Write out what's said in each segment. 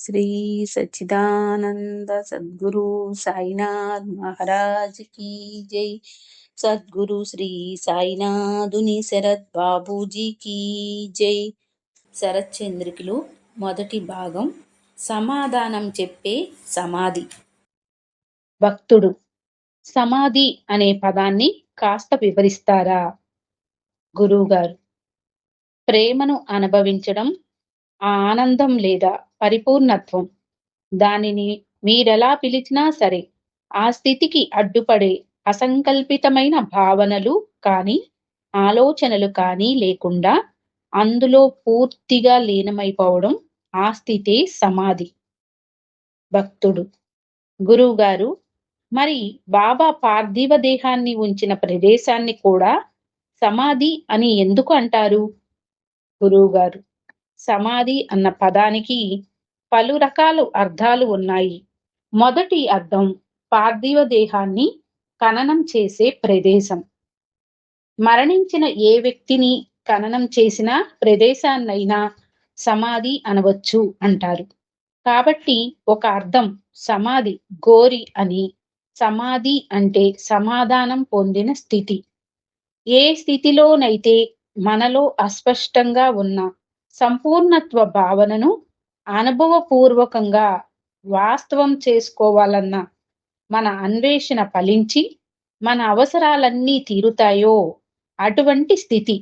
శ్రీ సచ్చిదానంద సద్గురు సాయినాథ్ మహారాజ్ కీ జై. సద్గురు శ్రీ సాయినాథుని శరత్ బాబూజీ కీ జై. శరత్ చంద్రికులు మొదటి భాగం. సమాధానం చెప్పే సమాధి. భక్తుడు సమాధి అనే పదాన్ని కాస్త వివరిస్తారా? గురువుగారు ప్రేమను అనుభవించడం ఆ ఆనందం లేదా పరిపూర్ణత్వం. దానిని మీరెలా పిలిచినా సరే ఆ స్థితికి అడ్డుపడే అసంకల్పితమైన భావనలు కానీ ఆలోచనలు కానీ లేకుండా అందులో పూర్తిగా లీనమైపోవడం ఆ స్థితే సమాధి. భక్తుడు. గురువుగారు మరి బాబా పార్థివ దేహాన్ని ఉంచిన ప్రదేశాన్ని కూడా సమాధి అని ఎందుకు అంటారు? గురువుగారు. సమాధి అన్న పదానికి పలు రకాల అర్థాలు ఉన్నాయి. మొదటి అర్థం పార్థివ దేహాన్ని ఖననం చేసే ప్రదేశం. మరణించిన ఏ వ్యక్తిని ఖననం చేసిన ప్రదేశాన్నైనా సమాధి అనవచ్చు అంటారు. కాబట్టి ఒక అర్థం సమాధి గోరి అని సమాధి అంటే సమాధానం పొందిన స్థితి. ఏ స్థితిలోనైతే మనలో అస్పష్టంగా ఉన్న సంపూర్ణత్వ భావనను అనుభవపూర్వకంగా వాస్తవం చేసుకోవాలన్న మన అన్వేషణ ఫలించి మన అవసరాలన్నీ తీరుతాయో అటువంటి స్థితి.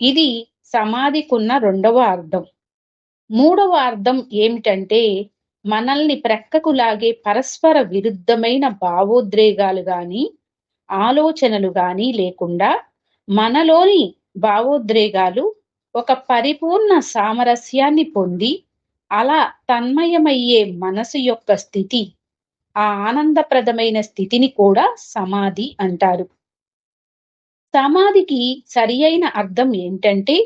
ఇది సమాధికున్న రెండవ అర్థం. మూడవ అర్థం ఏమిటంటే మనల్ని ప్రక్కకు లాగే పరస్పర విరుద్ధమైన భావోద్రేగాలు గాని ఆలోచనలు గాని లేకుండా మనలోని భావోద్రేగాలు ఒక పరిపూర్ణ సామరస్యాన్ని పొంది అలా తన్మయమయ్యే మనసు యొక్క స్థితి ఆ ఆనందప్రదమైన స్థితిని కూడా సమాధి అంటారు. సమాధికి సరి అయిన అర్థం ఏంటంటే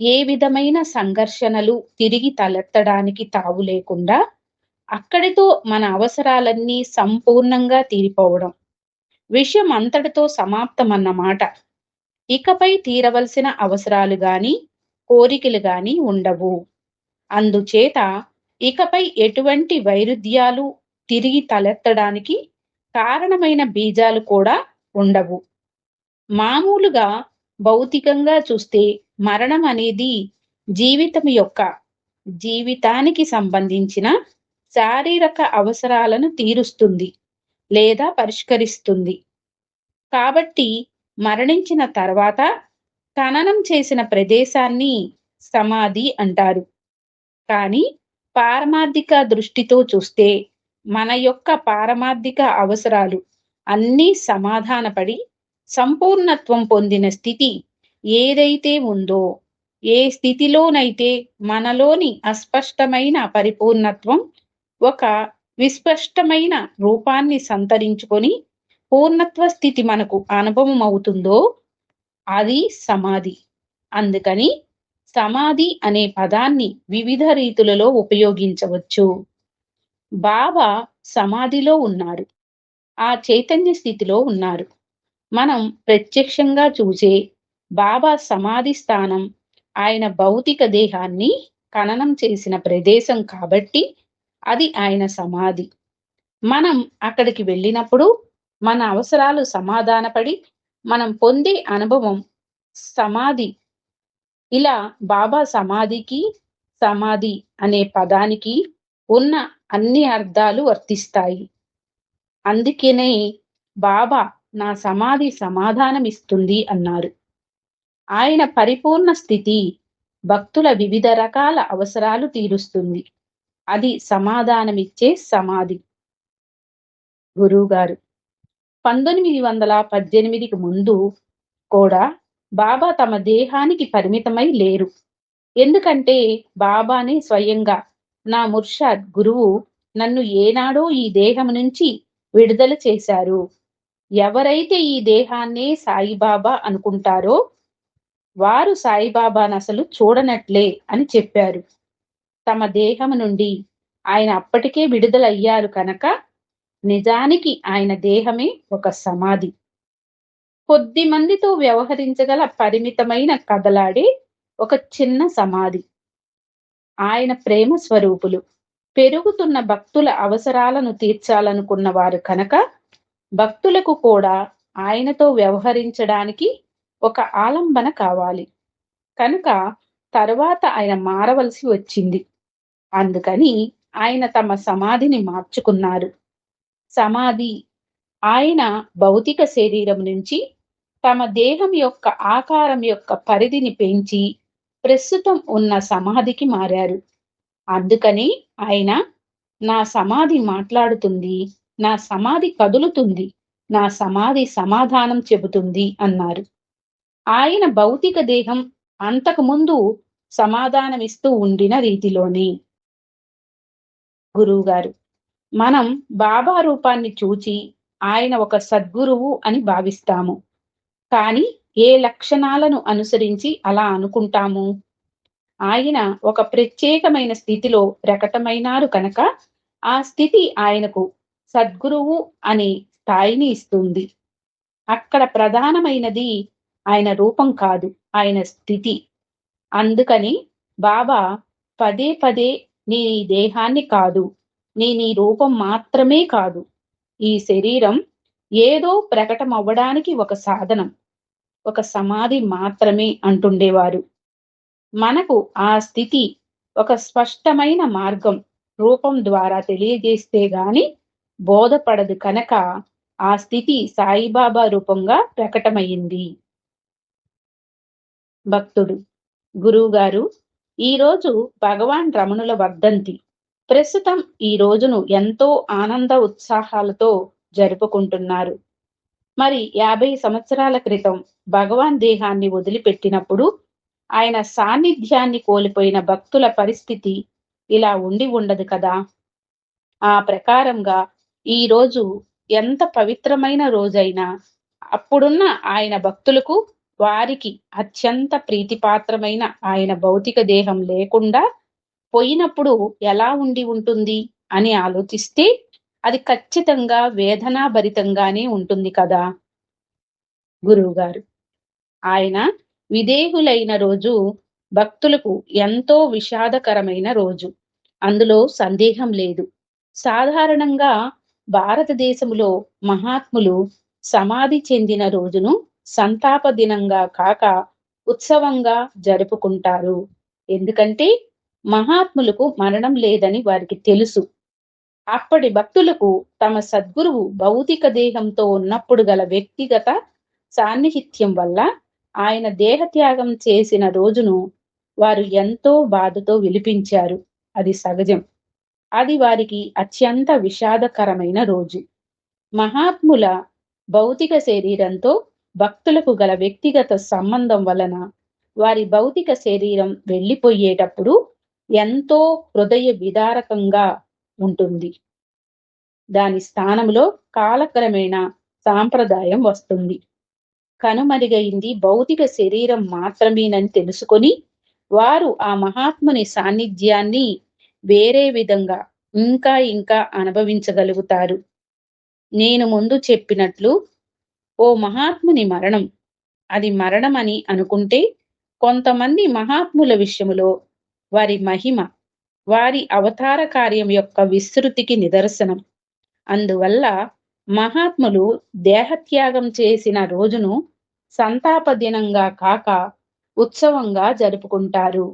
ఏ విధమైన సంఘర్షణలు తిరిగి తలెత్తడానికి తావు లేకుండా అక్కడితో మన అవసరాలన్నీ సంపూర్ణంగా తీరిపోవడం. విషయం అంతటితో సమాప్తమన్నమాట. ఇకపై తీరవలసిన అవసరాలు గాని కోరికలు గాని ఉండవు. అందుచేత ఇకపై ఎటువంటి వైరుధ్యాలు తిరిగి తలెత్తడానికి కారణమైన బీజాలు కూడా ఉండవు. మామూలుగా భౌతికంగా చూస్తే మరణం అనేది జీవితం యొక్క జీవితానికి సంబంధించిన శారీరక అవసరాలను తీరుస్తుంది లేదా పరిష్కరిస్తుంది. కాబట్టి మరణించిన తర్వాత ఖననం చేసిన ప్రదేశాన్ని సమాధి అంటారు. కానీ పారమార్థిక దృష్టితో చూస్తే మన యొక్క పారమార్థిక అవసరాలు అన్నీ సమాధానపడి సంపూర్ణత్వం పొందిన స్థితి ఏదైతే ఉందో ఏ స్థితిలోనైతే మనలోని అస్పష్టమైన పరిపూర్ణత్వం ఒక విస్పష్టమైన రూపాన్ని సంతరించుకొని పూర్ణత్వ స్థితి మనకు అనుభవం అవుతుందో అది సమాధి. అందుకని సమాధి అనే పదాన్ని వివిధ రీతులలో ఉపయోగించవచ్చు. బాబా సమాధిలో ఉన్నారు. ఆ చైతన్య స్థితిలో ఉన్నారు. మనం ప్రత్యక్షంగా చూసే బాబా సమాధి స్థానం ఆయన భౌతిక దేహాన్ని ఖననం చేసిన ప్రదేశం కాబట్టి అది ఆయన సమాధి. మనం అక్కడికి వెళ్ళినప్పుడు మన అవసరాలు సమాధానపడి మనం పొందే అనుభవం సమాధి. ఇలా బాబా సమాధికి సమాధి అనే పదానికి ఉన్న అన్ని అర్థాలు వర్తిస్తాయి. అందుకనే బాబా నా సమాధి సమాధానం ఇస్తుంది అన్నారు. ఆయన పరిపూర్ణ స్థితి భక్తుల వివిధ రకాల అవసరాలు తీరుస్తుంది. అది సమాధానమిచ్చే సమాధి. గురువుగారు పంతొమ్మిది వందల పద్దెనిమిదికి ముందు కూడా బాబా తమ దేహానికి పరిమితమై లేరు. ఎందుకంటే బాబానే స్వయంగా నా ముర్షాద్ గురువు నన్ను ఏనాడో ఈ దేహం నుంచి విడుదల చేశారు. ఎవరైతే ఈ దేహాన్నే సాయిబాబా అనుకుంటారో వారు సాయిబాబాను అసలు చూడనట్లే అని చెప్పారు. తమ దేహం నుండి ఆయన అప్పటికే విడుదలయ్యారు కనుక నిజానికి ఆయన దేహమే ఒక సమాధి. కొద్ది మందితో వ్యవహరించగల పరిమితమైన కదలాడే ఒక చిన్న సమాధి. ఆయన ప్రేమ స్వరూపులు. పెరుగుతున్న భక్తుల అవసరాలను తీర్చాలనుకున్న వారు కనుక భక్తులకు కూడా ఆయనతో వ్యవహరించడానికి ఒక ఆలంబన కావాలి. కనుక తరువాత ఆయన మారవలసి వచ్చింది. అందుకని ఆయన తమ సమాధిని మార్చుకున్నారు. సమాధి. ఆయన భౌతిక శరీరం నుంచి తమ దేహం యొక్క ఆకారం యొక్క పరిధిని పెంచి ప్రస్తుతం ఉన్న సమాధికి మారారు. అందుకని ఆయన నా సమాధి మాట్లాడుతుంది నా సమాధి కదులుతుంది నా సమాధి సమాధానం చెబుతుంది అన్నారు. ఆయన భౌతిక దేహం అంతకుముందు సమాధానమిస్తూ ఉండిన రీతిలోనే గురువుగారు మనం బాబా రూపాన్ని చూచి ఆయన ఒక సద్గురువు అని భావిస్తాము. కానీ ఏ లక్షణాలను అనుసరించి అలా అనుకుంటాము? ఆయన ఒక ప్రత్యేకమైన స్థితిలో ప్రకటమైనారు కనుక ఆ స్థితి ఆయనకు సద్గురువు అనే స్థాయిని ఇస్తుంది. అక్కడ ప్రధానమైనది ఆయన రూపం కాదు ఆయన స్థితి. అందుకని బాబా పదే పదే నీ దేహాన్ని కాదు నీ నీ రూపం మాత్రమే కాదు ఈ శరీరం ఏదో ప్రకటం అవ్వడానికి ఒక సాధనం ఒక సమాధి మాత్రమే అంటుండేవారు. మనకు ఆ స్థితి ఒక స్పష్టమైన మార్గం రూపం ద్వారా తెలియజేస్తే గాని బోధపడదు కనుక ఆ స్థితి సాయిబాబా రూపంగా ప్రకటమైంది భక్తుడు గురువుగారు ఈరోజు భగవాన్ రమణుల వర్ధంతి. ప్రస్తుతం ఈ రోజును ఎంతో ఆనంద ఉత్సాహాలతో జరుపుకుంటున్నారు. మరి యాభై సంవత్సరాల క్రితం భగవాన్ దేహాన్ని వదిలిపెట్టినప్పుడు ఆయన సాన్నిధ్యాన్ని కోల్పోయిన భక్తుల పరిస్థితి ఇలా ఉండి ఉండదు కదా? ఆ ప్రకారంగా ఈ రోజు ఎంత పవిత్రమైన రోజైనా అప్పుడున్న ఆయన భక్తులకు వారికి అత్యంత ప్రీతిపాత్రమైన ఆయన భౌతిక దేహం లేకుండా పోయినప్పుడు ఎలా ఉండి ఉంటుంది అని ఆలోచిస్తే అది ఖచ్చితంగా వేదనాభరితంగానే ఉంటుంది కదా. గురువుగారు ఆయన విదేహులైన రోజు భక్తులకు ఎంతో విషాదకరమైన రోజు. అందులో సందేహం లేదు. సాధారణంగా భారతదేశంలో మహాత్ములు సమాధి చెందిన రోజును సంతాప దినంగా కాక ఉత్సవంగా జరుపుకుంటారు. ఎందుకంటే మహాత్ములకు మరణం లేదని వారికి తెలుసు. అప్పటి భక్తులకు తమ సద్గురువు భౌతిక దేహంతో ఉన్నప్పుడు గల వ్యక్తిగత సాన్నిహిత్యం వల్ల ఆయన దేహత్యాగం చేసిన రోజును వారు ఎంతో బాధతో విలిపించారు. అది సహజం. అది వారికి అత్యంత విషాదకరమైన రోజు. మహాత్ముల భౌతిక శరీరంతో భక్తులకు గల వ్యక్తిగత సంబంధం వలన వారి భౌతిక శరీరం వెళ్ళిపోయేటప్పుడు ఎంతో హృదయ విదారకంగా ఉంటుంది. దాని స్థానంలో కాలక్రమేణా సాంప్రదాయం వస్తుంది. కనుమరుగైంది భౌతిక శరీరం మాత్రమేనని తెలుసుకొని వారు ఆ మహాత్ముని సాన్నిధ్యాన్ని వేరే విధంగా ఇంకా ఇంకా అనుభవించగలుగుతారు. నేను ముందు చెప్పినట్లు ఓ మహాత్ముని మరణం అది మరణం అని అనుకుంటే కొంతమంది మహాత్ముల విషయంలో వారి మహిమ వారి అవతార కార్యం యొక్క విస్తృతికి నిదర్శనం. అందువల్ల మహాత్ములు దేహత్యాగం చేసిన రోజును సంతాప దినంగా కాక ఉత్సవంగా జరుపుకుంటారు.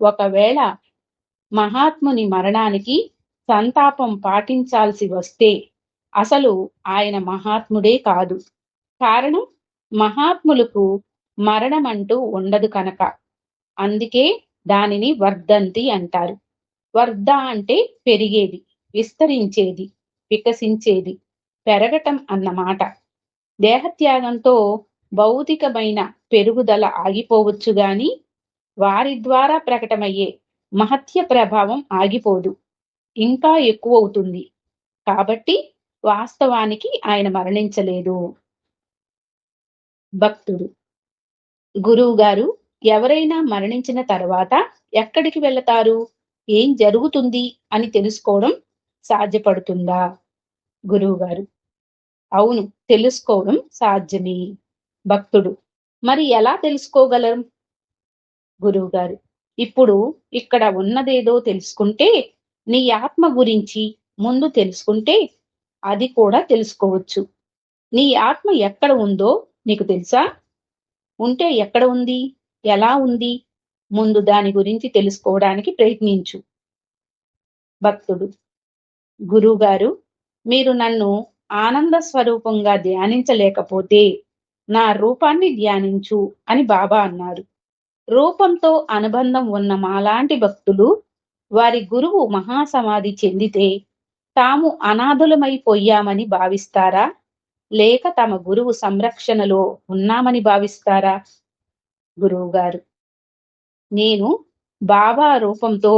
ఒకవేళ మహాత్ముని మరణానికి సంతాపం పాటించాల్సి వస్తే అసలు ఆయన మహాత్ముడే కాదు. కారణం మహాత్ములకు మరణం అంటూ ఉండదు కనుక. అందుకే దానిని వర్ధంతి అంటారు. వర్ధ అంటే పెరిగేది విస్తరించేది వికసించేది పెరగటం అన్నమాట. దేహత్యాగంతో భౌతికమైన పెరుగుదల ఆగిపోవచ్చు గాని వారి ద్వారా ప్రకటమయ్యే మహత్య ప్రభావం ఆగిపోదు ఇంకా ఎక్కువ అవుతుంది కాబట్టి వాస్తవానికి ఆయన మరణించలేదు. భక్తుడు గురువు గారు ఎవరైనా మరణించిన తర్వాత ఎక్కడికి వెళతారు? ఏం జరుగుతుంది? అని తెలుసుకోవడం సాధ్యపడుతుందా? గురువు గారు అవును తెలుసుకోవడం సాధ్యమే. భక్తుడు. మరి ఎలా తెలుసుకోగలం? గురువు గారు ఇప్పుడు ఇక్కడ ఉన్నదేదో తెలుసుకుంటే నీ ఆత్మ గురించి ముందు తెలుసుకుంటే అది కూడా తెలుసుకోవచ్చు. నీ ఆత్మ ఎక్కడ ఉందో నీకు తెలుసా? ఉంటే ఎక్కడ ఉంది? ఎలా ఉంది? ముందు దాని గురించి తెలుసుకోవడానికి ప్రయత్నించు. భక్తుడు గురువుగారు మీరు నన్ను ఆనంద స్వరూపంగా ధ్యానించలేకపోతే నా రూపాన్ని ధ్యానించు అని బాబా అన్నారు. రూపంతో అనుబంధం ఉన్న మాలాంటి భక్తులు వారి గురువు మహాసమాధి చెందితే తాము అనాథులమైపోయామని భావిస్తారా? లేక తమ గురువు సంరక్షణలో ఉన్నామని భావిస్తారా? గురువు గారు నేను బాబా రూపంతో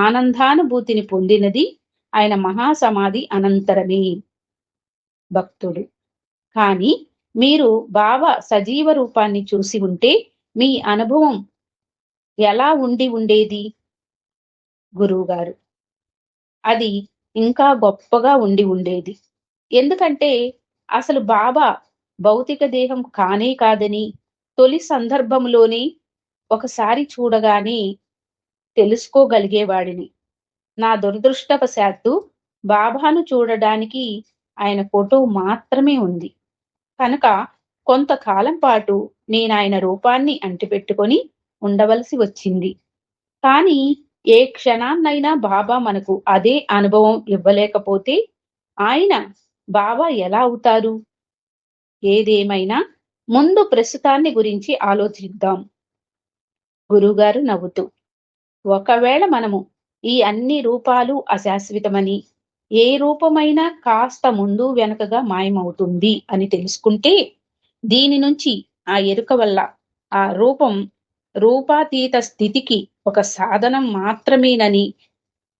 ఆనందానుభూతిని పొందినది ఆయన మహాసమాధి అనంతరమే. భక్తుడు కానీ మీరు బాబా సజీవ రూపాన్ని చూసి ఉంటే మీ అనుభవం ఎలా ఉండి ఉండేది? గురువుగారు. అది ఇంకా గొప్పగా ఉండి ఉండేది. ఎందుకంటే అసలు బాబా భౌతిక దేహం కానే కాదని తొలి సందర్భంలోని ఒకసారి చూడగానే తెలుసుకోగలిగేవాడిని. నా దురదృష్టవశాత్తు బాబాను చూడడానికి ఆయన ఫోటో మాత్రమే ఉంది. కనుక కొంతకాలం పాటు నేను ఆయన రూపాన్ని అంటిపెట్టుకొని ఉండవలసి వచ్చింది. కానీ ఏ క్షణాన్నైనా బాబా మనకు అదే అనుభవం ఇవ్వలేకపోతే ఆయన బాబా ఎలా అవుతారు? ఏదేమైనా ముందు ప్రస్తుతాన్ని గురించి ఆలోచిద్దాం. గురుగారు నవ్వుతూ ఒకవేళ మనము ఈ అన్ని రూపాలు అశాశ్వతమని ఏ రూపమైనా కాస్త ముందు వెనుకగా మాయమవుతుంది అని తెలుసుకుంటే దీని నుంచి ఆ ఎరుక వల్ల ఆ రూపం రూపాతీత స్థితికి ఒక సాధనం మాత్రమేనని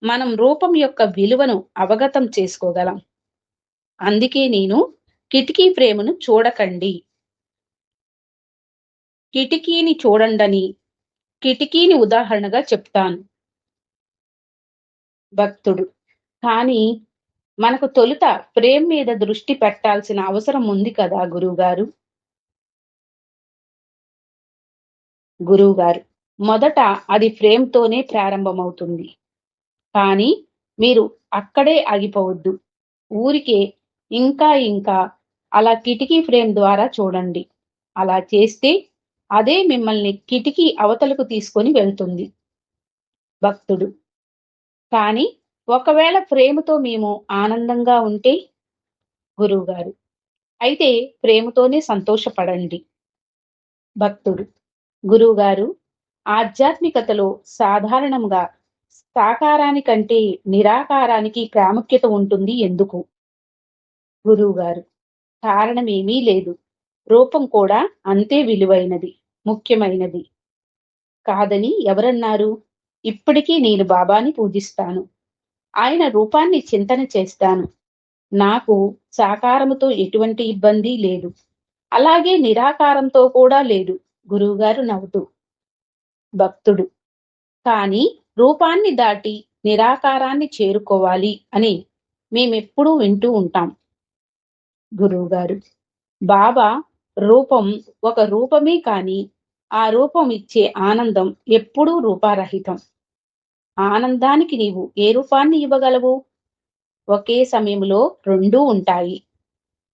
మనం రూపం యొక్క విలువను అవగతం చేసుకోగలం. అందుకే నేను కిటికీ ఫ్రేమును చూడకండి. కిటికీని చూడండని కిటికీని ఉదాహరణగా చెప్తాను. భక్తుడు కానీ మనకు తొలుత ప్రేమ్ మీద దృష్టి పెట్టాల్సిన అవసరం ఉంది కదా గురువుగారు? గురువుగారు మొదట అది ఫ్రేమ్తోనే ప్రారంభమవుతుంది. కానీ మీరు అక్కడే ఆగిపోవద్దు. ఊరికే ఇంకా ఇంకా అలా కిటికీ ఫ్రేమ్ ద్వారా చూడండి. అలా చేస్తే అదే మిమ్మల్ని కిటికీ అవతలకు తీసుకొని వెళ్తుంది భక్తుడు. కానీ ఒకవేళ ప్రేమతో మేము ఆనందంగా ఉంటే? గురువుగారు. అయితే ప్రేమతోనే సంతోషపడండి. భక్తుడు. గురువుగారు ఆధ్యాత్మికతలో సాధారణంగా సాకారానికంటే నిరాకారానికి ప్రాముఖ్యత ఉంటుంది ఎందుకు? గురువుగారు. కారణమేమీ లేదు. రూపం కూడా అంతే విలువైనది. ముఖ్యమైనది. కాదని ఎవరన్నారు? ఇప్పటికీ నేను బాబాని పూజిస్తాను. ఆయన రూపాన్ని చింతన చేస్తాను. నాకు సాకారముతో ఎటువంటి ఇబ్బంది లేదు. అలాగే నిరాకారంతో కూడా లేదు. గురువుగారు నవ్వుతూ. భక్తుడు. కానీ రూపాన్ని దాటి నిరాకారాన్ని చేరుకోవాలి అని మేమెప్పుడూ వింటూ ఉంటాం. గురువుగారు. బాబా రూపం ఒక రూపమే కాని ఆ రూపం ఇచ్చే ఆనందం ఎప్పుడూ రూపారహితం. ఆనందానికి నీవు ఏ రూపాన్ని ఇవ్వగలవు? ఒకే సమయంలో రెండూ ఉంటాయి.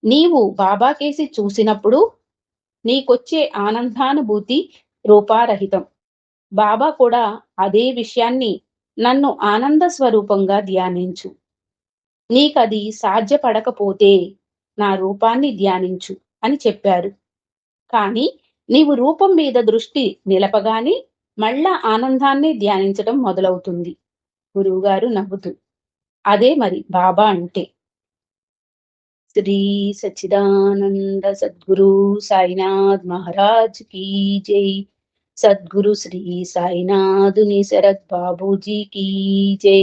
నీవు బాబాకేసి చూసినప్పుడు నీకొచ్చే ఆనందానుభూతి రూపారహితం. బాబా కూడా అదే విషయాన్ని నన్ను ఆనంద స్వరూపంగా ధ్యానించు. నీకది సాధ్యపడకపోతే నా రూపాన్ని ధ్యానించు. అని చెప్పారు. కానీ నీవు రూపం మీద దృష్టి నిలపగానే మళ్ళా ఆనందాన్ని ధ్యానించడం మొదలవుతుంది. గురువుగారు నవ్వుతూ అదే మరి బాబా అంటే. శ్రీ సచిదానంద సద్గురు సాయినాథ్ మహారాజ్ కీ జై. సద్గురు శ్రీ సాయినాథుని శరత్ బాబూజీ కీ జై.